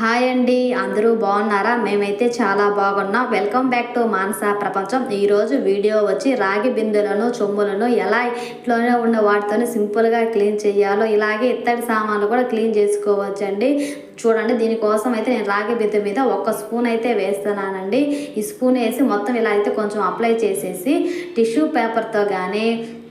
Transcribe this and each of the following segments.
Hi అండి అందరూ బాగున్నారా? మేమైతే చాలా బాగున్నాం. వెల్కమ్ బ్యాక్ టు మానస ప్రపంచం. ఈరోజు వీడియో వచ్చి రాగి బిందెలను చొమ్ములను ఎలా ఇంట్లోనే ఉన్న వాటితోనే సింపుల్గా క్లీన్ చేయాలో ఇలాగే ఇత్తడి సామాన్లు కూడా క్లీన్ చేసుకోవచ్చండి. చూడండి దీనికోసం అయితే నేను రాగి బిందె మీద ఒక స్పూన్ అయితే వేస్తున్నానండి. ఈ స్పూన్ వేసి మొత్తం ఇలా అయితే కొంచెం అప్లై చేసేసి టిష్యూ పేపర్తో కానీ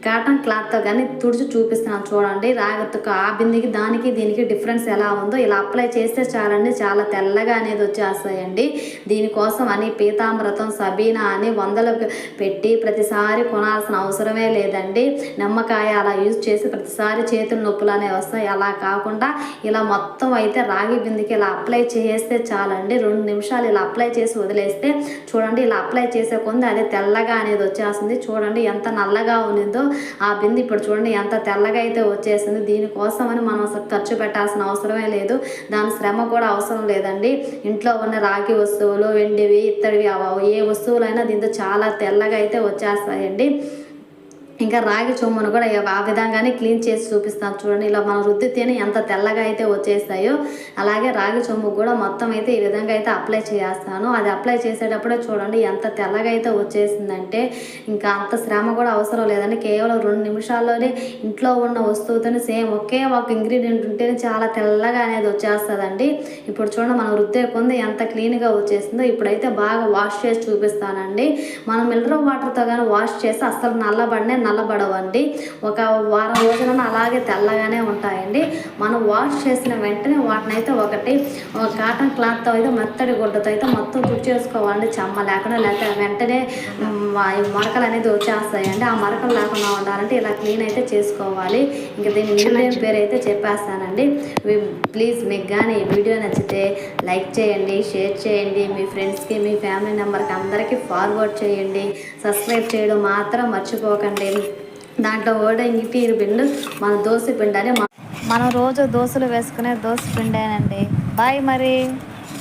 కాటన్ క్లాత్తో కానీ తుడిచి చూపిస్తున్నాను చూడండి. రాగత్తుకు ఆ బిందికి దానికి దీనికి డిఫరెన్స్ ఎలా ఉందో ఇలా అప్లై చేస్తే చాలండి. చాలా తెల్లగా అనేది వచ్చేస్తాయండి. దీనికోసం అని పీతామృతం సబీనా అని వందలు పెట్టి ప్రతిసారి కొనాల్సిన అవసరమే లేదండి. నిమ్మకాయ అలా యూజ్ చేసి ప్రతిసారి చేతుల నొప్పులు అనేవి వస్తాయి. అలా కాకుండా ఇలా మొత్తం అయితే రాగి బిందికి ఇలా అప్లై చేస్తే చాలండి. రెండు నిమిషాలు ఇలా అప్లై చేసి వదిలేస్తే చూడండి ఇలా అప్లై చేసే కొంది అదే తెల్లగా అనేది వచ్చేస్తుంది. చూడండి ఎంత నల్లగా ఉన్నదో ఆ బింది ఇప్పుడు చూడండి ఎంత తెల్లగా అయితే వచ్చేసింది. దీనికోసమని మనం అసలు ఖర్చు పెట్టాల్సిన అవసరమే లేదు. దాని శ్రమ కూడా అవసరం లేదండి. ఇంట్లో ఉన్న రాగి వస్తువులు వెండివి ఇత్తడివి ఏ వస్తువులైనా దీంతో చాలా తెల్లగా అయితే వచ్చేస్తాయండి. ఇంకా రాగి చొమ్మును కూడా ఆ విధంగానే క్లీన్ చేసి చూపిస్తాను చూడండి. ఇలా మనం రుద్దితేనే ఎంత తెల్లగా అయితే వచ్చేస్తాయో అలాగే రాగి చొమ్ము కూడా మొత్తం అయితే ఈ విధంగా అయితే అప్లై చేస్తాను. అది అప్లై చేసేటప్పుడే చూడండి ఎంత తెల్లగా అయితే వచ్చేసిందంటే ఇంకా అంత శ్రమ కూడా అవసరం లేదండి. కేవలం రెండు నిమిషాల్లోనే ఇంట్లో ఉన్న వస్తువుతోనే సేమ్ ఒకే ఒక ఇంగ్రీడియంట్ ఉంటేనే చాలా తెల్లగా అనేది వచ్చేస్తుందండి. ఇప్పుడు చూడండి మనం రుద్దే కొంది ఎంత క్లీన్గా వచ్చేసిందో ఇప్పుడైతే బాగా వాష్ చేసి చూపిస్తానండి. మనం మినరల్ వాటర్తో కానీ వాష్ చేస్తే అస్సలు నల్లబడినే నల్లబడవండి. ఒక వారం రోజులను అలాగే తెల్లగానే ఉంటాయండి. మనం వాష్ చేసిన వెంటనే వాటిని అయితే ఒకటి ఒక కాటన్ క్లాత్తో అయితే మెత్తడి గుడ్డతో అయితే మొత్తం తుడిచేసుకోవాలండి చెమ్మ లేకుండా లేకపోతే వెంటనే మరకలు అనేది వచ్చేస్తాయండి. ఆ మరకలు లేకుండా ఉండాలంటే ఇలా క్లీన్ అయితే చేసుకోవాలి. ఇంకా దీని ఇంగ్రీడియంట్ పేరు అయితే చెప్పేస్తానండి. ప్లీజ్ మీకు కానీ ఈ వీడియో నచ్చితే లైక్ చేయండి షేర్ చేయండి. మీ ఫ్రెండ్స్కి మీ ఫ్యామిలీ మెంబర్కి అందరికీ ఫార్వర్డ్ చేయండి. సబ్స్క్రైబ్ చేయడం మాత్రం మర్చిపోకండి. దాంట్లో ఓడ ఇంటి పిండి మన దోశ పిండి అని మనం రోజు దోశలు వేసుకునే దోశ పిండేనండి. బాయ్ మరి.